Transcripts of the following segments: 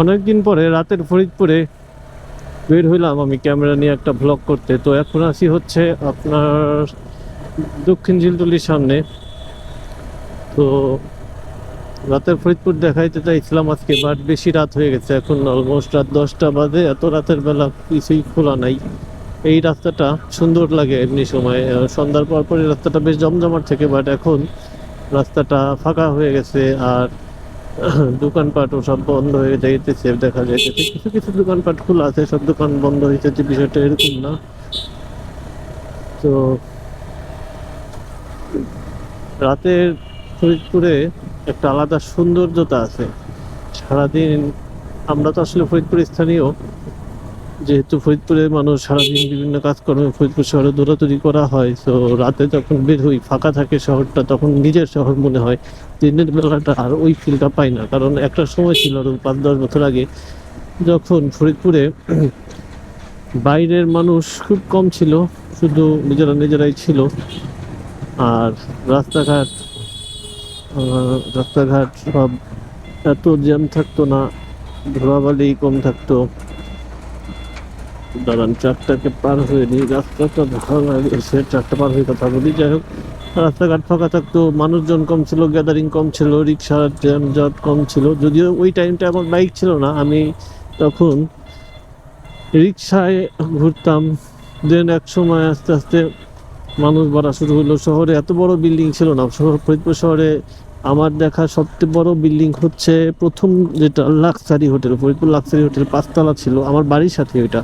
অনেকদিন পরে রাতের ফরিদপুরে বের হইলাম আমি ক্যামেরা নিয়ে একটা ব্লগ করতে। তো এখন আসি হচ্ছে আপনার দক্ষিণ ঝিলটুলির সামনে। তো রাতের ফরিদপুর দেখাইতে চাইছিলাম আজকে বাট বেশি রাত হয়ে গেছে। এখন অলমোস্ট রাত দশটা বাজে, এত রাতের বেলা কিছুই খোলা নাই। এই রাস্তাটা সুন্দর লাগে এমনি সময়। সন্ধ্যার পর পরই রাস্তাটা বেশ জমজমাট থেকে বাট এখন রাস্তাটা ফাঁকা হয়ে গেছে। আর দোকানপাটও সব বন্ধ হয়ে যাইতেছে, দেখা যাইতেছে। কিছু কিছু দোকানপাট খোলা আছে, সব দোকান বন্ধ হয়েছে বিষয়টা এরকম না। তো রাতের ফরিদপুরে একটা আলাদা সৌন্দর্যতা আছে। সারাদিন আমরা তো আসলে ফরিদপুর স্থানীয়। যেহেতু ফরিদপুরের মানুষ সারাদিন বিভিন্ন কাজকর্মে ফরিদপুর শহরে দৌড়াদৌড়ি করা হয় তো রাতে যখন বের হই, ফাঁকা থাকে শহরটা, তখন নিজের শহর মনে হয় দিনের বেলাটা আর ওই ফিলটা পাই না। কারণ একটা সময় ছিল আরও পাঁচ, দশ বছর আগে, যখন ফরিদপুরে বাইরের মানুষ খুব কম ছিল, শুধু নিজেরা নিজেরাই ছিল। আর রাস্তাঘাট রাস্তাঘাট সব এত জ্যাম থাকতো না ধোলাবালি কম থাকতো। দাঁড়ান ট্রাকটাকে পার হয়ে নিই রাস্তাটা ভালো লাগে সে ট্রাকটা পার হয়ে কথা বলি। যাই হোক, রাস্তাঘাট ফাঁকা থাকতো, মানুষজন কম ছিল গ্যাদারিং কম ছিল রিক্সার যানজট কম ছিল। যদিও ওই টাইমটা আমার বাইক ছিল না, আমি তখন রিক্সায় ঘুরতাম। দেন এক সময় আস্তে আস্তে মানুষ বাড়া শুরু হলো। শহরে এত বড় বিল্ডিং ছিল না। শহর ফরিদপুর শহরে আমার দেখা সবচেয়ে বড় বিল্ডিং হচ্ছে প্রথম যেটা luxury hotel Faridpur luxury hotel পাঁচতলা ছিল। আমার বাড়ির সাথে ওইটা।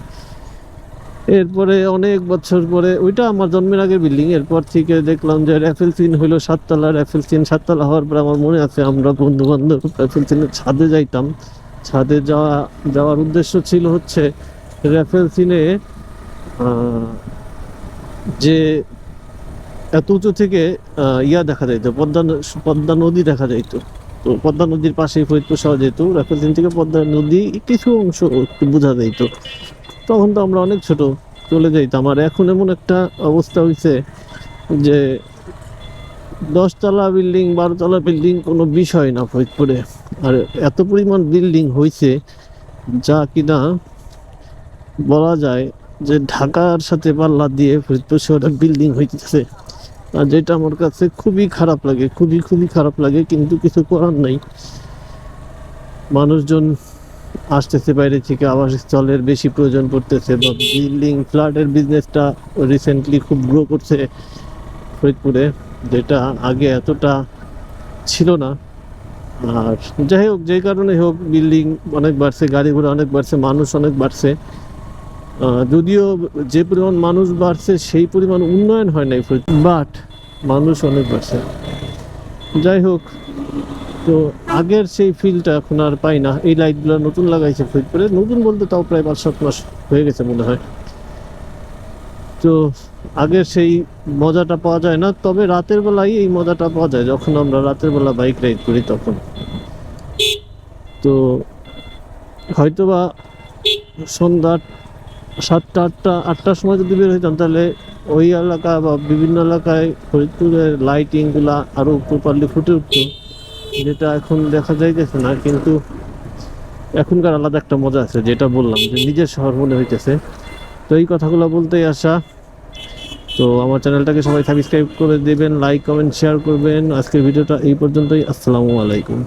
এরপরে অনেক বছর পরে, ওইটা আমার জন্মের আগের বিল্ডিং এরপর থেকে দেখলাম যে র্যাফেল সিন হইল সাততলা র্যাফেল সিন সাততলা হওয়ার পর আমার মনে আছে আমরা বন্ধু বান্ধব র্যাফেল সিনের ছাদে যাইতাম। ছাদে যাওয়া, যাওয়ার উদ্দেশ্য ছিল হচ্ছে র্যাফেল সিনে যে এত উঁচু থেকে ইয়া দেখা যাইতো, পদ্মা পদ্মা নদী দেখা যাইতো। তো পদ্মা নদীর পাশেই ফরিদপুর শহর রাফেল সিন থেকে পদ্মা নদী কিছু অংশ একটু বোঝা যাইতো। তখন তো আমরা অনেক ছোট, চলে যাইতাম। আর এখন এমন একটা অবস্থা হয়েছে যে দশতলা বিল্ডিং, বারোতলা বিল্ডিং কোনো বিষয় না ফরিদপুরে। আর এত পরিমাণ বিল্ডিং হয়েছে যা কিনা বলা যায় যে ঢাকার সাথে পাল্লা দিয়ে ফরিদপুর শহরের বিল্ডিং হইতেছে। আর যেটা আমার কাছে খুবই খারাপ লাগে, খুবই খুবই খারাপ লাগে, কিন্তু কিছু করার নাই। মানুষজন আসতেছে বাইরে থেকে আবাসস্থলের বেশি প্রয়োজন পড়তেছে বা বিল্ডিং ফ্ল্যাটের বিজনেসটা রিসেন্টলি খুব গ্রো করছে ফরিদপুরে, যেটা আগে এতটা ছিল না। আর যাই হোক যে কারণে হোক বিল্ডিং অনেক বাড়ছে, গাড়ি ঘোড়া অনেক বাড়ছে, মানুষ অনেক বাড়ছে। যদিও যে পরিমাণ মানুষ বাড়ছে, সেই পরিমাণ উন্নয়ন হয় নাই বাট মানুষ অনেক বাড়ছে। যাই হোক তো আগের সেই ফিলটা এখন আর পাই না। এই লাইটগুলো নতুন লাগাইছে ফরিদপুরে নতুন বলতে তাও প্রায় পাঁচ, সাত মাস হয়ে গেছে মনে হয়। তো আগের সেই মজাটা পাওয়া যায় না। তবে রাতের বেলায় এই মজাটা পাওয়া যায়। যখন আমরা রাতের বেলা বাইক রাইড করি তখন। তো হয়তোবা সন্ধ্যা সাতটা, আটটা, আটটার সময় যদি বের হইতাম, তাহলে ওই এলাকা বা বিভিন্ন এলাকায় ফরিদপুরের লাইটিংগুলা আরও প্রপারলি ফুটে উঠতো। যেটা এখন দেখা যাইতেছে না, কিন্তু এখনকার আলাদা একটা মজা আছে, যেটা বললাম যে নিজের শহর মনে হইতেছে। তো এই কথাগুলো বলতেই আসা তো আমার চ্যানেলটাকে সবাই সাবস্ক্রাইব করে দেবেন লাইক কমেন্ট শেয়ার করবেন। আজকের ভিডিওটা এই পর্যন্তই। আসসালামু আলাইকুম।